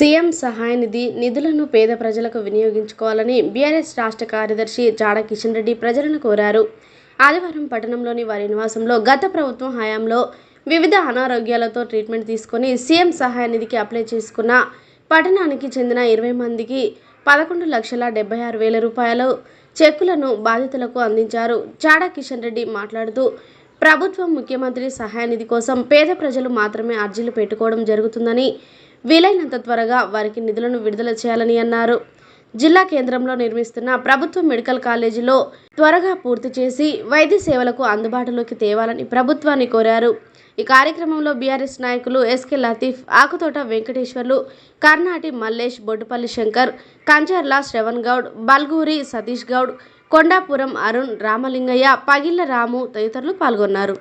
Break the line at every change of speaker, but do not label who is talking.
CM సహాయ నిధి నిధులను పేద ప్రజలకు వినియోగించుకోవాలని బీఆర్ఎస్ రాష్ట్ర కార్యదర్శి జాడ కిషన్ రెడ్డి ప్రజలను కోరారు. ఆదివారం పట్టణంలోని వారి నివాసంలో గత ప్రభుత్వం హయాంలో వివిధ అనారోగ్యాలతో ట్రీట్మెంట్ తీసుకొని సీఎం సహాయ నిధికి అప్లై చేసుకున్న పట్టణానికి చెందిన ఇరవై మందికి పదకొండు లక్షల డెబ్బై ఆరు వేల రూపాయలు చెక్కులను బాధితులకు అందించారు. చాడా కిషన్ రెడ్డి మాట్లాడుతూ ప్రభుత్వం ముఖ్యమంత్రి సహాయ నిధి కోసం పేద ప్రజలు మాత్రమే అర్జీలు పెట్టుకోవడం జరుగుతుందని వీలైనంత త్వరగా వారికి నిధులను విడుదల చేయాలని అన్నారు. జిల్లా కేంద్రంలో నిర్మిస్తున్న ప్రభుత్వ మెడికల్ కాలేజీలో త్వరగా పూర్తి చేసి వైద్య సేవలకు అందుబాటులోకి తేవాలని ప్రభుత్వాన్ని కోరారు. ఈ కార్యక్రమంలో బీఆర్ఎస్ నాయకులు ఎస్కే లతీఫ్ ఆకుతోట వెంకటేశ్వర్లు కర్నాటి మల్లేష్ బొడ్డుపల్లి శంకర్ కంచర్ల శ్రవణ్ గౌడ్ బల్గూరి సతీష్ గౌడ్ కొండాపురం అరుణ్ రామలింగయ్య పగిళ్ళ రాము తదితరులు పాల్గొన్నారు.